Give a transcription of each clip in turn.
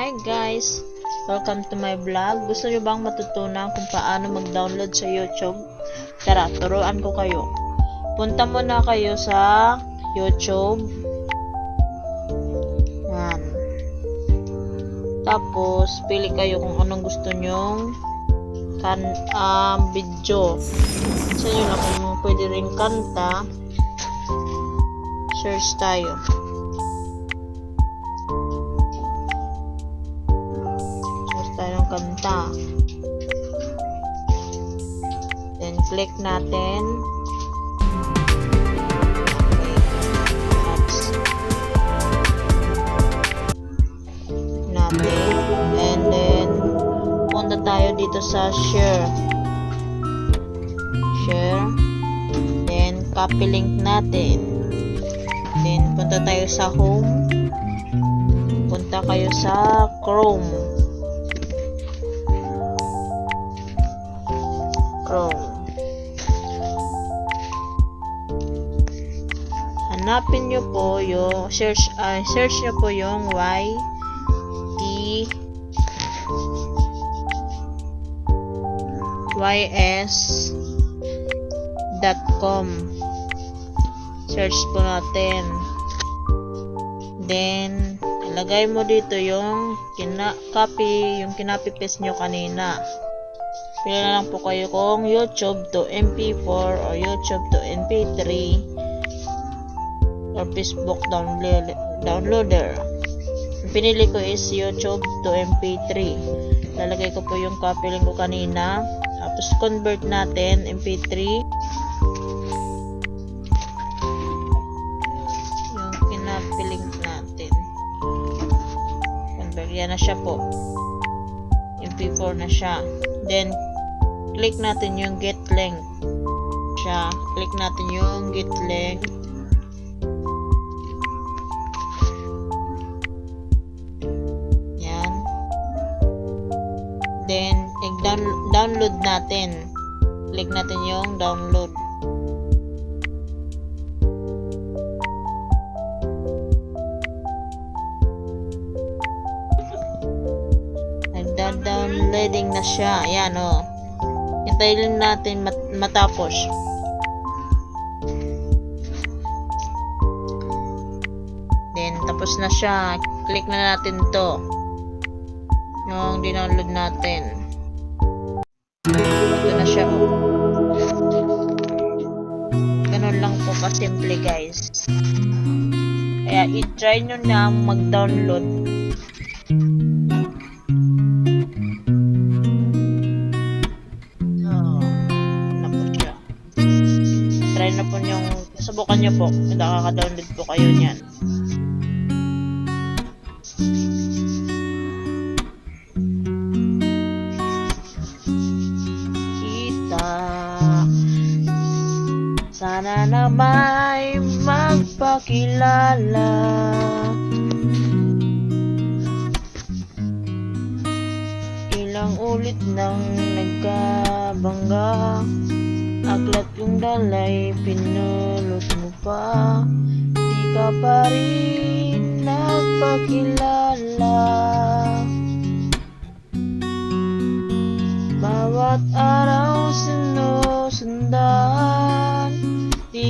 Hi guys! Welcome to my vlog. Gusto nyo bang matutunan kung paano mag-download sa YouTube? Tara, turuan ko kayo. Punta muna kayo sa YouTube. Yan. Tapos, pili kayo kung anong gusto nyong kan um, video. Sa inyo lang kung pwede rin kanta. Search tayo. Kanta. Then, click natin. Okay. Apps. And then, punta tayo dito sa share. Share. Then, copy link natin. Then, punta tayo sa home. Punta kayo sa. Chrome. Hanapin nyo po yung search ah, search nyo po yung Y T ys.com search po natin. Then ilagay mo dito yung kina copy yung kinapi paste nyo kanina. Pili na lang po kayo kung youtube to mp4 or youtube to mp3 or facebook download downloader yung pinili ko is youtube to mp3 lalagay ko po yung copy link ko kanina tapos convert natin mp3 yung pinapiling natin. Convert. Yan na siya po. MP4 na siya. Then, click natin yung get link. Siya. Click natin yung get link. I-download natin. Click natin yung download. Nagda-downloading na siya. Ayan, o. Oh. Hintayin natin mat matapos. Then, tapos na siya. Click na natin to. Yung dinownload natin. Ito na siya, oh. Ganun lang po kasimple, guys. Kaya, i-try nyo na mag-download Oh, na po siya. Try na po yung, subukan nyo po, nakaka-download po kayo niyan. Kita, sana na may magpakilala. Ilang ulit nang nagkabangga Aklat yung dalay, pinulot mo pa. Di ka pa rin nagpakilala. Bawat araw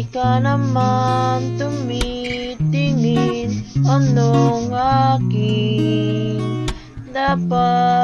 Di ka naman tumitingin Anong aking dapat